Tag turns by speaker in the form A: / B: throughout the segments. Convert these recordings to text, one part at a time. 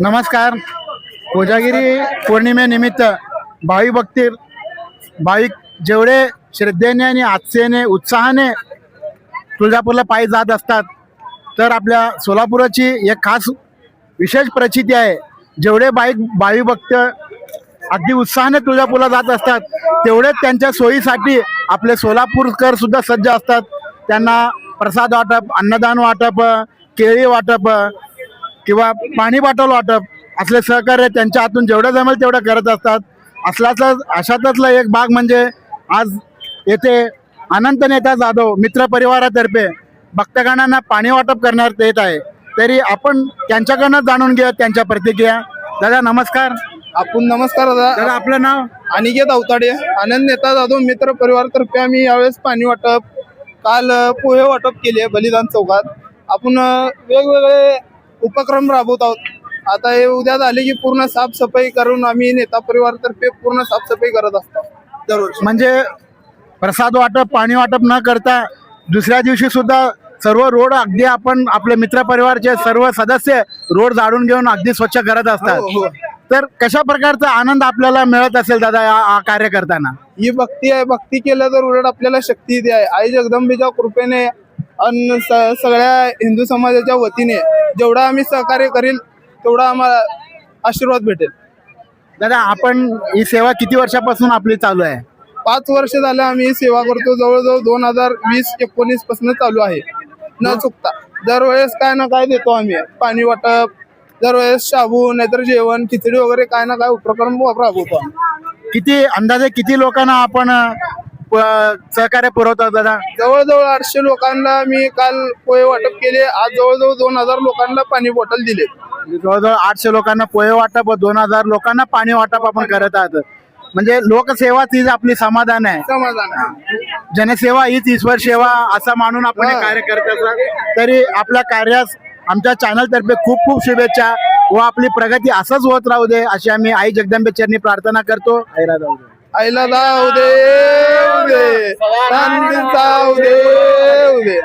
A: नमस्कार. कोजागिरी पौर्णिमेनिमित्त भाविक भक्ती भाविक जेवढे श्रद्धेने आणि आत्सेने उत्साहाने तुळजापूरला पायी जात असतात तर आपल्या सोलापुराची एक खास विशेष प्रचिती आहे. जेवढे बाईक भावी भक्त अगदी उत्साहाने तुळजापूरला जात असतात तेवढेच त्यांच्या सोयीसाठी आपले सोलापूरकर सुद्धा सज्ज असतात. त्यांना प्रसाद वाटप अन्नदान वाटप केळी वाटप किंवा पाणी बॉटल वाटप असले सहकार्य त्यांच्या हातून जेवढं जमेल तेवढं करत असतात. असलाच अशातला एक भाग म्हणजे आज येथे अनंत नेता जाधव मित्र परिवारातर्फे भक्तगणांना पाणी वाटप करण्यात येत आहे. तरी आपण त्यांच्याकडनं जाणून घेऊया त्यांच्या प्रतिक्रिया. दादा नमस्कार.
B: आपण नमस्कार दादा.
A: दादा आपलं नाव?
B: अनिकेत अवताडे. आनंद नेता जाधव मित्र परिवारतर्फे आम्ही यावेळेस पाणी वाटप काल पोहे वाटप केले बलिदान चौकात. आपण वेगवेगळे उपक्रम राबवत आहोत. आता हे उद्या झाले की पूर्ण साफसफाई करून आम्ही नेता परिवारतर्फे पूर्ण साफसफाई करत असतो. दररोज.
A: म्हणजे प्रसाद वाटप पाणी वाटप न करता दुसऱ्या दिवशी सुद्धा सर्व रोड अगदी आपण आपले मित्र परिवारचे सर्व सदस्य रोड झाडून घेऊन अगदी स्वच्छ करत
B: हो,
A: असतात.
B: हो.
A: तर कशा प्रकारचा आनंद आपल्याला मिळत असेल दादा या कार्य करताना
B: ही भक्ती आहे. भक्ती केलं तर उलट आपल्याला शक्ती द्या आई जगदंबेच्या कृपेने अन सगळ्या हिंदू समाजाच्या वतीने जेवढा आम्ही सहकार्य करील तेवढा आम्हाला आशीर्वाद भेटेल.
A: दादा आपण ही सेवा किती वर्षापासून आपली चालू आहे?
B: पाच वर्ष झालं आम्ही ही सेवा करतो. जवळजवळ दोन हजार वीस एकोणीसपासून चालू आहे. न चुकता. दरवेळेस काय ना काय देतो आम्ही. पाणी वाटप दरवेळेस शाबू नाहीतर जेवण खिचडी वगैरे काय ना काय उपक्रम राबवतो आम्ही
A: किती अंदाजे किती लोकांना आपण अ, प- सहकार्य पुरवतो दादा.
B: जवळजवळ आठशे लोकांना मी काल पोहे वाटप केले. आज जवळजवळ दोन हजार लोकांना पाणी बॉटल दिले.
A: जवळजवळ आठशे लोकांना पोहे वाटप दोन हजार लोकांना पाणी वाटप आपण करत आहात. म्हणजे लोकसेवाच हीच आपली समाधान आहे.
B: समाधान आहे.
A: जनसेवा हीच ईश्वर सेवा असा मानून आपण हे कार्य करत असतात तरी आपल्या कार्यास आमच्या चॅनल तर्फे खूप खूप शुभेच्छा व आपली प्रगती असंच होत राहू दे अशी आम्ही आई जगदंबे चरणी प्रार्थना करतो. ऐरा जाऊ दे.
B: आईला जाऊ दे उदे चांदी जाऊ दे उदे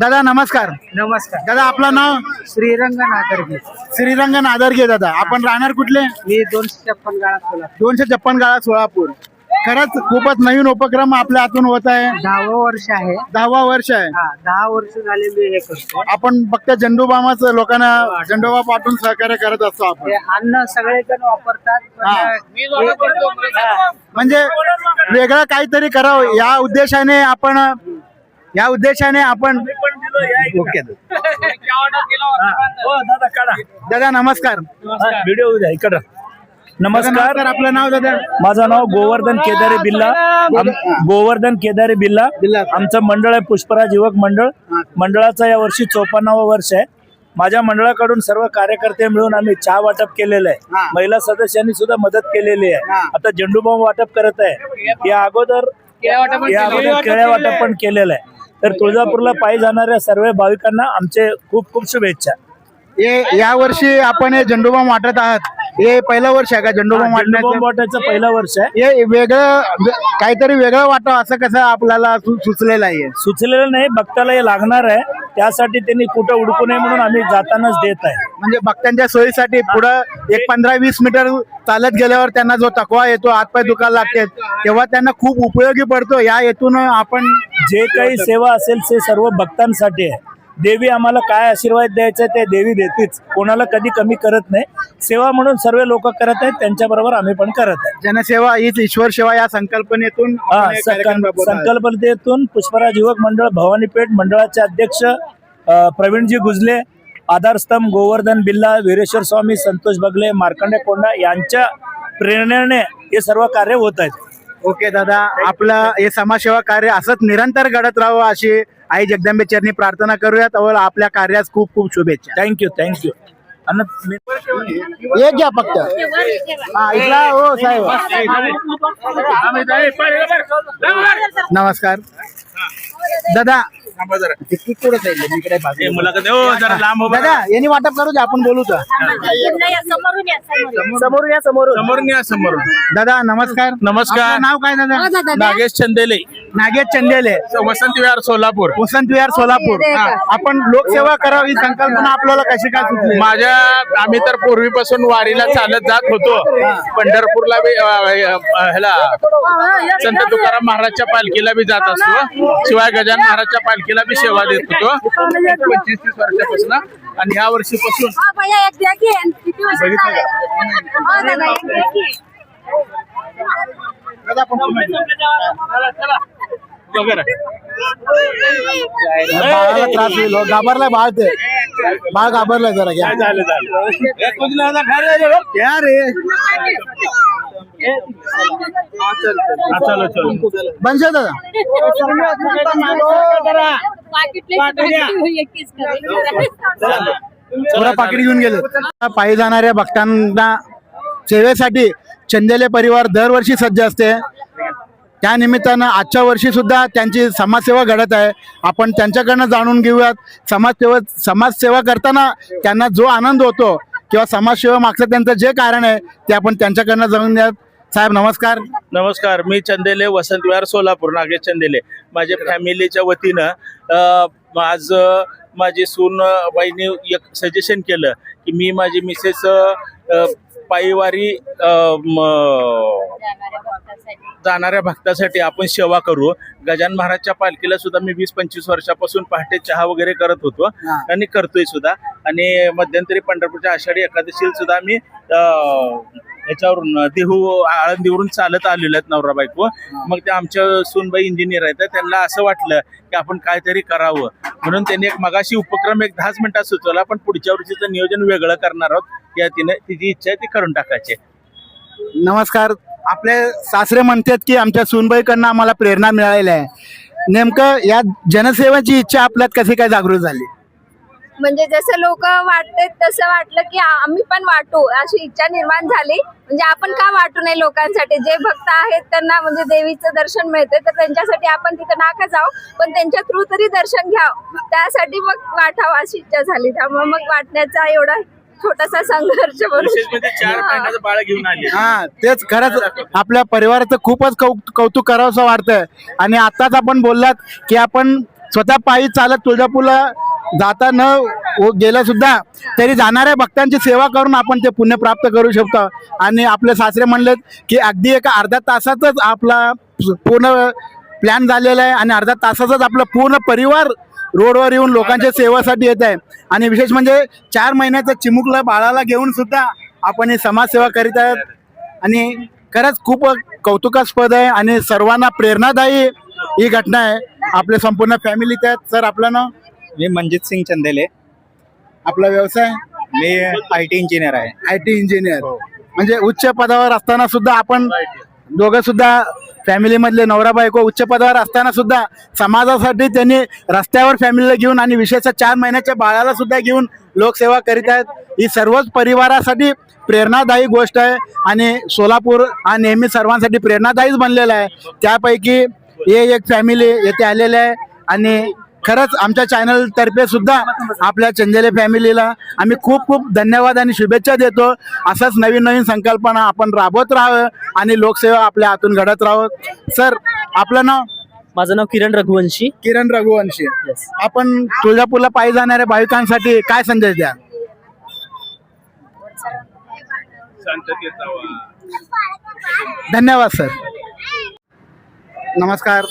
A: दादा नमस्कार.
C: नमस्कार.
A: दादा आपलं नाव?
C: श्रीरंग नागरगे
A: श्रीरंग नादरगे दादा. आपण राहणार कुठले?
C: मी दोनशे छप्पन गाळा सोलापूर.
A: दोनशे छप्पन गाळा सोलापूर. खरंच खूपच नवीन उपक्रम आपल्या हातून होत आहे.
C: दहावं वर्ष आहे.
A: दहावा वर्ष आहे.
C: हा दहा वर्ष झाले मी हे करतो
A: आपण फक्त झेंडूबामाच लोकांना झेंडूबा पाठवून सहकार्य करत असतो आपण.
C: हे अन्न सगळेजण वापरतात. पण
A: हा.
C: हे- हा.
A: म्हणजे वेगळं काहीतरी करावं. या उद्देशाने आपण या उद्देशाने आपण ओके. दादा नमस्कार.
D: व्हिडिओ द्या इकडं. नमस्कार.
A: आपलं नाव दादा?
D: माझं नाव गोवर्धन केदारी बिल्ला. आम- गोवर्धन केदारी बिल्ला. आमचं मंडळ आहे पुष्पराज युवक मंडळ. मंडळाचं या वर्षी चोपन्नावं वर्ष आहे. माझ्या मंडळाकडून सर्व कार्यकर्ते मिळून आम्ही चहा वाटप केलेलं
A: हा.
D: आहे महिला सदस्यांनी सुद्धा मदत केलेली आहे.
A: हा.
D: आता झेंडूबाम वाटप करत आहे. या अगोदर या अगोदर केळ्या वाटप पण केलेलं आहे. तर तुळजापूरला पायी जाणाऱ्या सर्व भाविकांना आमचे खूप खूप शुभेच्छा.
A: हे या वर्षी आपण हे झेंडूबाम वाटत आहात. हे पहिलं वर्ष आहे का झेंडूबाम वाटण्याचं?
D: वाटायचं पहिलं वर्ष आहे.
A: हे वेगळं काहीतरी वेगळं वाटावं असं कसं आपल्याला सु- सुचलेलं आहे?
D: सुचलेलं नाही भक्ताला हे लागणार आहे. त्यासाठी त्यांनी कुठं उडकू नये म्हणून आम्ही जातानाच देत आहे.
A: म्हणजे भक्तांच्या सोयीसाठी पुढं एक पंधरा वीस मीटर चालत गेल्यावर त्यांना जो थकवा येतो हातपाय दुखायला लागते तेव्हा त्यांना खूप उपयोगी पडतो. या हेतून आपण
D: जे काही सेवा असेल ते सर्व भक्तांसाठी आहे. देवी आम्हाला काय आशीर्वाद द्यायचा ते देवी देतेच. कोणाला कधी कमी करत नाही. सेवा म्हणून सर्व लोक करत आहेत त्यांच्या बरोबर आम्ही पण करत आहे.
A: जनसेवा हीच ईश्वर सेवा या संकल्पनेतून
D: हा. संकल्पनेतून पुष्पराज युवक मंडळ भवानीपेठ मंडळाचे अध्यक्ष प्रवीणजी गुजले आधारस्तंभ गोवर्धन बिल्ला वीरेश्वर स्वामी संतोष बगले मार्कंडे कोंडा यांच्या प्रेरणेने हे सर्व कार्य होत आहेत.
A: ओके दादा आपलं हे समाजसेवा कार्य असंच निरंतर घडत राहावं अशी आई जगदंबे चरणी प्रार्थना करूयात. व आपल्या कार्यास खूप खूप शुभेच्छा.
D: थँक्यू थँक्यू
A: एक घ्या फक्त. हा इथला हो साहेब. नमस्कार. दादा. दादा यांनी वाटप करू द्या आपण बोलू तर.
E: समोरून या समोरून.
D: समोरून या समोरून.
B: समोरून या समोरून.
A: दादा नमस्कार.
F: नमस्कार.
A: नाव काय दादा?
E: दादा.
F: नागेश चंदेले.
A: नागेश चंदेले.
G: वसंत विहार सोलापूर.
A: वसंत विहार सोलापूर. आपण लोकसेवा करावी ही संकल्पना आपल्याला कशी काय सुचली?
G: माझ्या आम्ही तर पूर्वीपासून वारीला चालत जात होतो. पंढरपूरला बी ह्याला संत तुकाराम महाराजच्या पालखीला बी जात असतो. शिवाय गजान महाराजच्या पालखीला बी सेवा देत होतो. पंचवीस तीस वर्षापासून. आणि ह्या वर्षीपासून
E: हा
G: वगैरे
A: बाळाला त्रास होईल. हो. घाबरलाय बाळ ते. बाळ घाबरलाय जरा घ्या.
H: झालं झालं.
A: घ्या रे.
H: हा, चलो चलो.
A: बनशे दादा. पुरा पाकिट घेऊन गेले. पायी जाणाऱ्या भक्तांना सेवेसाठी चंदेले परिवार दरवर्षी सज्ज असते. त्या निमित्तानं आजच्या वर्षी सुद्धा त्यांची समाजसेवा घडत आहे. आपण त्यांच्याकडनं जाणून घेऊयात. समाजसेवा समाजसेवा करताना त्यांना जो आनंद होतो किंवा समाजसेवा मागचं त्यांचं जे कारण आहे ते आपण त्यांच्याकडनं जाणून घ्यात साहेब नमस्कार.
H: नमस्कार. मी चंदेले वसंत विहार सोलापूर नागेश चंदेले. माझ्या फॅमिलीच्या वतीनं आज माझी सून अ, बाईने एक सजेशन केलं की मी माझी मिसेस पायीवारी अ, म, जाणाऱ्या भक्तासाठी. आपण सेवा करू. गजान महाराजच्या पालखीला सुद्धा मी वीस पंचवीस वर्षापासून पहाटे चहा वगैरे करत होतो. आणि करतोय सुद्धा. आणि मध्यंतरी पंढरपूरच्या आषाढी एकादशीला सुद्धा अ, याच्यावरून देहू आळंदीवरून चालत आलेलो आहेत नवरा बायको. मग ते आमच्या सूनबाई इंजिनियर आहेत त्यांना असं वाटलं की आपण काहीतरी करावं. म्हणून त्यांनी एक मगाशी उपक्रम एक दहाच मिनिटात सुचवला पण पुढच्या वर्षीचं नियोजन वेगळं करणार आहोत या तिने तिची इच्छा आहे ती करून टाकायची.
A: नमस्कार. आपले सासरे म्हणतात की आमच्या सुनबाईकडनं आम्हाला प्रेरणा मिळालेली आहे. नेमकं या जनसेवेची इच्छा आपल्यात कशी काय जागृत झाली?
E: म्हणजे जसं लोक वाटते तसं वाटलं की आम्ही पण वाटू अशी इच्छा निर्माण झाली. म्हणजे आपण का वाटू नये लोकांसाठी? जे भक्त आहेत त्यांना म्हणजे देवीचं दर्शन मिळते तर त्यांच्यासाठी आपण तिथं नाका जाऊ पण त्यांच्या थ्रू तरी दर्शन घ्यावं. त्यासाठी मग वाटावं अशी इच्छा झाली. त्यामुळे मग वाटण्याचा एवढा छोटासा संघर्ष
H: विशेष चार
E: हा.
H: महिन्याचं बाळ घेऊन आले.
A: हा तेच खरंच आपल्या परिवाराचं खूपच कौतुक करावंसं वाटतंय. आणि आताच आपण बोललात की आपण स्वतः पायी चालत तुळजापूरला जाता न गेलं सुद्धा तरी जाणाऱ्या भक्तांची सेवा करून आपण ते पुण्य प्राप्त करू शकतो. आणि आपले सासरे म्हणलेत की अगदी एका अर्ध्या तासातच आपला पूर्ण प्लॅन झालेला आहे आणि अर्ध्या तासातच आपलं पूर्ण परिवार रोडवर येऊन लोकांच्या सेवेसाठी येत आहे. आणि विशेष म्हणजे चार महिन्याचं चिमुकला बाळाला घेऊन सुद्धा आपण ही समाजसेवा करीत आहेत. आणि खरंच खूप कौतुकास्पद आहे आणि सर्वांना प्रेरणादायी ही घटना आहे. आपले संपूर्ण फॅमिली त्यात. सर आपलं
F: मी मंजित सिंग चंदेले.
A: आपला व्यवसाय
F: मी आय टी इंजिनियर आहे.
A: I T engineer. म्हणजे उच्च पदावर असताना सुद्धा आपण दोघं सुद्धा फॅमिली मधले नवरा बायको उच्च पदावर असताना सुद्धा समाजासाठी त्यांनी रस्त्यावर फॅमिलीला घेऊन आणि विशेषतः चार महिन्याच्या बाळाला सुद्धा घेऊन लोकसेवा करीत आहेत. ही सर्वच परिवारासाठी प्रेरणादायी गोष्ट आहे आणि सोलापूर हा नेहमी सर्वांसाठी प्रेरणादायीच बनलेला आहे. त्यापैकी हे एक फॅमिली येथे आलेले आहे आणि खरंच आमच्या चॅनल तर्फे सुद्धा आपल्या चंदेले फॅमिलीला आम्ही खूप खूप धन्यवाद आणि शुभेच्छा देतो. असंच नवीन नवीन संकल्पना आपण राबवत राहावं आणि लोकसेवा आपल्या हातून घडत राहावं. सर आपलं नाव?
I: माझं नाव किरण रघुवंशी.
A: किरण रघुवंशी. आपण तुळजापूरला पायी जाणाऱ्या भाविकांसाठी काय संदेश द्या धन्यवाद सर. नमस्कार.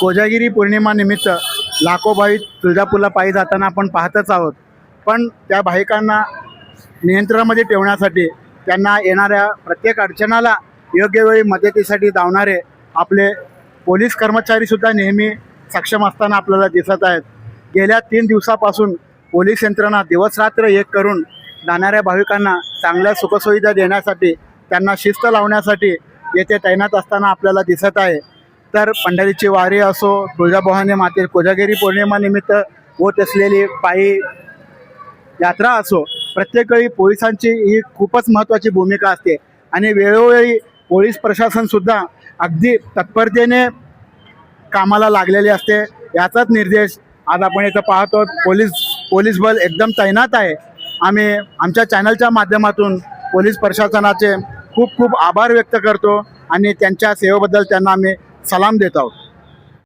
A: कोजागिरी पौर्णिमा लाखो भाविक तुळजापूरला पायी जाताना आपण पाहतच आहोत. पण त्या भाविकांना नियंत्रणामध्ये ठेवण्यासाठी त्यांना येणाऱ्या प्रत्येक अडचणाला योग्य वेळी मदतीसाठी धावणारे आपले पोलीस कर्मचारीसुद्धा नेहमी सक्षम असताना आपल्याला दिसत आहेत. गेल्या तीन दिवसापासून पोलीस यंत्रणा दिवसरात्र एक करून जाणाऱ्या भाविकांना चांगल्या सुखसुविधा देण्यासाठी त्यांना शिस्त लावण्यासाठी येथे तैनात असताना आपल्याला दिसत आहे. तर पंढरीची वारी असो तुळजाभवानी माते कोजागिरी पौर्णिमानिमित्त होत असलेली पायी यात्रा असो प्रत्येक वेळी पोलिसांची ही खूपच महत्त्वाची भूमिका असते. आणि वेळोवेळी पोलीस प्रशासनसुद्धा अगदी तत्परतेने कामाला लागलेले असते. याचाच निर्देश आज आपण इथं पाहतो. पोलीस पोलीस बल एकदम तैनात आहे. आम्ही आमच्या चॅनलच्या माध्यमातून पोलीस प्रशासनाचे खूप खूप आभार व्यक्त करतो आणि त्यांच्या सेवेबद्दल त्यांना आम्ही सलाम देत आहोत.